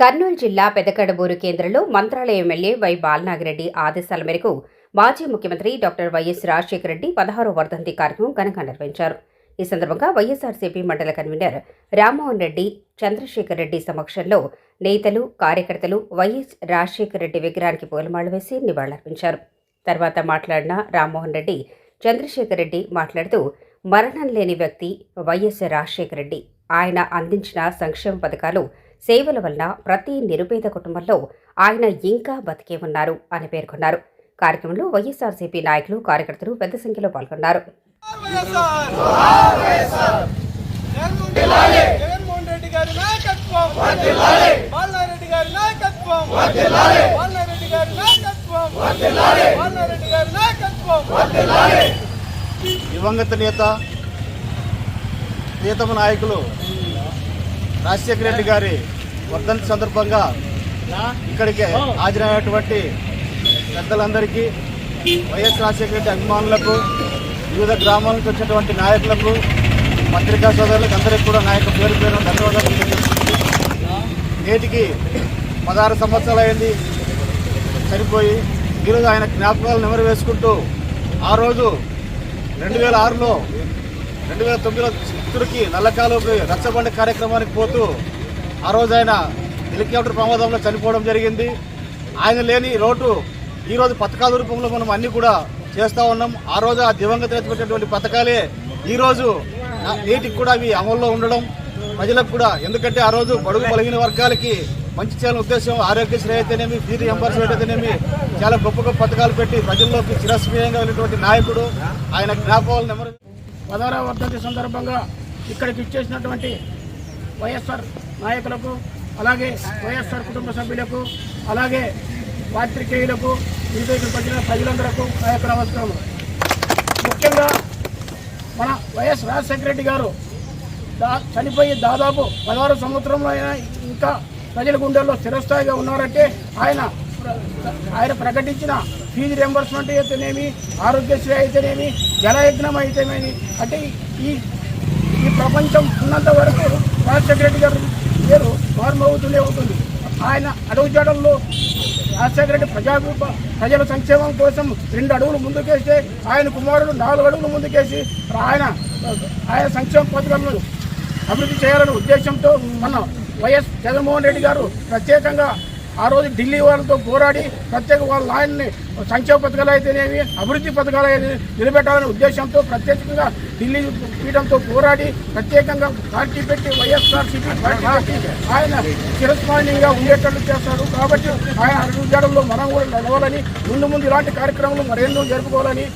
కర్నూలు జిల్లా పెదకడబూరు కేంద్రంలో Mantralaya MLA Y Balanagi Reddy ఆదేశాల మేరకు మాజీ ముఖ్యమంత్రి డాక్టర్ వైఎస్ రాజశేఖర రెడ్డి పదహారో వర్ధంతి కార్యక్రమం ఘనంగా నిర్వహించారు. ఈ సందర్భంగా వైఎస్ఆర్సీపీ మండల కన్వీనర్ రామ్మోహన్ రెడ్డి చంద్రశేఖర్ రెడ్డి సమక్షంలో నేతలు కార్యకర్తలు వైఎస్ రాజశేఖర రెడ్డి విగ్రహానికి పూలమాల వేసి నివాళులర్పించారు. తర్వాత మాట్లాడిన రామ్మోహన్ రెడ్డి చంద్రశేఖర్ రెడ్డి మాట్లాడుతూ మరణం లేని వ్యక్తి వైఎస్ రాజశేఖర రెడ్డి. ఆయన అందించిన సంక్షేమ పథకాలు సేవల వల్ల ప్రతి నిరుపేద కుటుంబంలో ఆయన ఇంకా బతికే ఉన్నారు అని పేర్కొన్నారు. కార్యక్రమంలో వైఎస్ఆర్సీపీ నాయకులు కార్యకర్తలు పెద్ద సంఖ్యలో పాల్గొన్నారు. దివంగత నేత ప్రియతమ నాయకులు రాజశేఖర రెడ్డి గారి వర్ధంతి సందర్భంగా ఇక్కడికి హాజరైనటువంటి పెద్దలందరికీ వైఎస్ రాజశేఖర రెడ్డి అభిమానులకు వివిధ గ్రామాల నుంచి వచ్చినటువంటి నాయకులకు పత్రికా సోదరులకు అందరికీ కూడా నాయక పేరు పేరు ధన్యవాదాలు నేటికి పదహారు సంవత్సరాలు అయింది చనిపోయి ఈరోజు ఆయన జ్ఞాపకాలు నెమరు వేసుకుంటూ ఆ రోజు రెండు వేల ఆరులో రెండు వేల తొమ్మిదిలో చిత్తూరుకి నల్లకాలు రచ్చబండ కార్యక్రమానికి పోతూ ఆ రోజు ఆయన హెలికాప్టర్ ప్రమాదంలో చనిపోవడం జరిగింది. ఆయన లేని రోడ్డు ఈరోజు పథకాల రూపంలో మనం అన్నీ కూడా చేస్తూ ఉన్నాం. ఆ రోజు ఆ దివంగత ఎత్తుకున్నటువంటి పథకాలే ఈరోజు నేటికి కూడా అవి అమల్లో ఉండడం. ప్రజలకు కూడా ఎందుకంటే ఆ రోజు బడుగు బలహీన వర్గాలకి మంచి చేయాలని ఉద్దేశం ఆరోగ్యశ్రీ అయితేనేమి ఫీజు ఎంబర్స్మెంట్ అయితేనేమి చాలా గొప్ప గొప్ప పథకాలు పెట్టి ప్రజల్లోకి చిరస్మీయంగా వెళ్ళినటువంటి నాయకుడు. ఆయన జ్ఞాపకాలు నెమరు పదహారవ వర్ధంతి సందర్భంగా ఇక్కడికి ఇచ్చేసినటువంటి వైఎస్ఆర్ నాయకులకు అలాగే వైఎస్ఆర్ కుటుంబ సభ్యులకు అలాగే పాత్రికేయులకు వివిధ పట్టిన ప్రజలందరకు నా యొక్క నమస్కారం. ముఖ్యంగా మన వైఎస్ రాజశేఖర రెడ్డి గారు దా చనిపోయి దాదాపు పదహారు సంవత్సరంలో అయినా ఇంకా ప్రజల గుండెల్లో స్థిరస్థాయిగా ఉన్నారంటే ఆయన ఆయన ప్రకటించిన ఫీజు రియంబర్స్మెంట్ అయితేనేమి ఆరోగ్యశ్రీ అయితేనేమి జలయజ్ఞం అయితేనేమి అంటే ఈ ఈ ప్రపంచం ఉన్నంత వరకు రాజశేఖర రెడ్డి గారి పేరు మారుమవుతూనే ఉంటుంది. ఆయన అడుగుజాడల్లో రాజశేఖర రెడ్డి ప్రజా ప్రజల సంక్షేమం కోసం రెండు అడుగులు ముందుకేస్తే ఆయన కుమారుడు నాలుగు అడుగులు ముందుకేసి ఆయన ఆయన సంక్షేమ పథకాలను అభివృద్ధి చేయాలనే ఉద్దేశంతో మన వైఎస్ జగన్మోహన్ రెడ్డి గారు ప్రత్యేకంగా ఆ రోజు ఢిల్లీ వాళ్ళతో పోరాడి ప్రత్యేక వాళ్ళ ఆయన్ని సంక్షేమ పథకాలు అయితేనేవి అభివృద్ధి పథకాలు అయితే నిలబెట్టాలనే ఉద్దేశంతో ప్రత్యేకంగా ఢిల్లీ పీఠంతో పోరాడి ప్రత్యేకంగా పార్టీ పెట్టి వైఎస్ఆర్సీపీ పార్టీ ఆయన చిరస్మరణీయంగా ఉండేటట్లు చేస్తారు కాబట్టి ఆయన అడుగుజాడల్లో మనం కూడా నడవాలని ముందు ముందు ఇలాంటి కార్యక్రమాలు మరెన్నో జరుపుకోవాలని